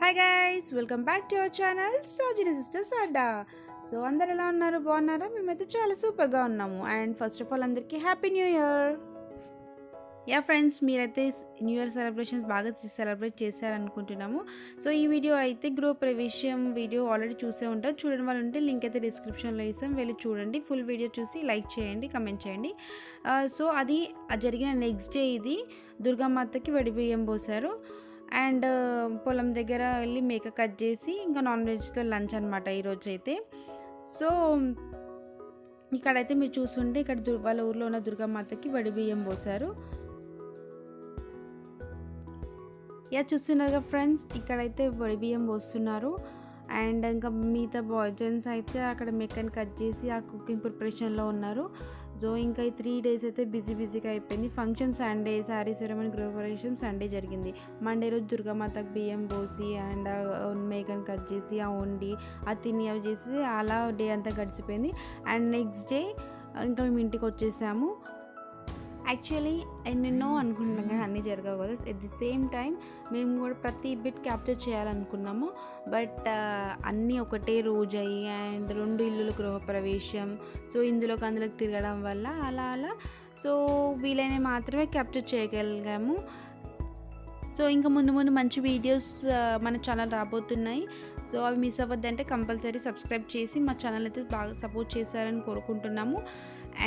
Hi guys welcome back to our channel Sojini sisters Adda so అందరు ఎలా ఉన్నారు? బాగున్నారా? మేమైతే చాలా సూపర్గా ఉన్నాము. అండ్ ఫస్ట్ ఆఫ్ ఆల్ అందరికీ happy new year ya friends మీరైతే న్యూ ఇయర్ సెలబ్రేషన్స్ బాగా సెలబ్రేట్ చేశారనుకుంటున్నాము. సో ఈ వీడియో అయితే గృహ ప్రవేశం వీడియో ఆల్రెడీ చూసే ఉంటారు చూడడం వాళ్ళు ఉంటే లింక్ అయితే డిస్క్రిప్షన్లో ఇస్తాం. వెళ్ళి చూడండి. ఫుల్ వీడియో చూసి లైక్ చేయండి కమెంట్ చేయండి. Uh, సో అది జరిగిన నెక్స్ట్ డే ఇది. దుర్గామాతకి వడిబియ్యం పోసారు అండ్ పొలం దగ్గర వెళ్ళి మేక కట్ చేసి ఇంకా నాన్ వెజ్తో లంచ్ అనమాట ఈరోజు అయితే సో ఇక్కడైతే మీరు చూస్తుంటే ఇక్కడ వాళ్ళ ఊర్లో ఉన్న దుర్గామాతకి వడి బియ్యం పోసారు యా చూస్తున్నారుగా ఫ్రెండ్స్ ఇక్కడైతే వడి బియ్యం పోస్తున్నారు. అండ్ ఇంకా మిగతా బాయ్జన్స్ అయితే అక్కడ మెక్కని కట్ చేసి ఆ కుకింగ్ ప్రిపరేషన్లో ఉన్నారు. సో ఇంకా ఈ త్రీ డేస్ అయితే బిజీ బిజీగా అయిపోయింది. ఫంక్షన్ సండే శారీ సెరమనీ గృహప్రవేశం సండే జరిగింది. మండే రోజు దుర్గామాతకు బియ్యం పోసి అండ్ మేకని కట్ చేసి ఆ వండి ఆ తిని అవి చేసి అలా డే అంతా గడిచిపోయింది. అండ్ నెక్స్ట్ డే ఇంకా మేము ఇంటికి వచ్చేసాము. యాక్చువల్లీ ఎన్నెన్నో అనుకుంటున్నాం కానీ అన్నీ జరగవు. కదా ఎట్ ది సేమ్ టైం మేము కూడా ప్రతి బిట్ క్యాప్చర్ చేయాలనుకున్నాము. బట్ uh, అన్నీ ఒకటే రోజు అయ్యి అండ్ రెండు ఇల్లులు గృహప్రవేశం. సో ఇందులోకి అందులోకి తిరగడం వల్ల అలా అలా. సో వీలైన మాత్రమే క్యాప్చర్ చేయగలిగాము. సో ఇంకా ముందు ముందు మంచి వీడియోస్ uh, మన ఛానల్ రాబోతున్నాయి. సో అవి మిస్ అవ్వద్దంటే కంపల్సరీ సబ్స్క్రైబ్ చేసి మా ఛానల్ అయితే బాగా సపోర్ట్ చేశారని కోరుకుంటున్నాము.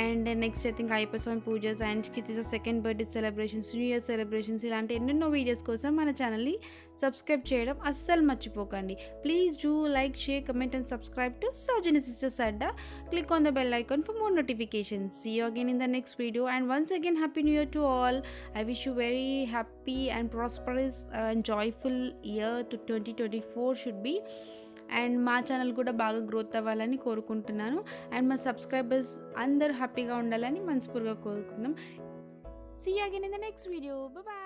And next I think Ayyappa Swamy pujas and Kitija second birthday celebrations new year celebrations ఇలాంటి ఎన్నెన్నో వీడియోస్ కోసం మన ఛానల్ని సబ్స్క్రైబ్ చేయడం అస్సలు మర్చిపోకండి. Please do like share comment and subscribe to Soujani sisters Adda click on the bell icon for more notifications see you again in the next video and once again happy new year to all I wish you very happy and prosperous and joyful year to twenty twenty four should be and మా channel కూడా బాగా growth అవ్వాలని కోరుకుంటున్నాను. And మా subscribers అందరూ హ్యాపీగా ఉండాలని మనస్ఫూర్తిగా కోరుకుందాం. See again in the next video bye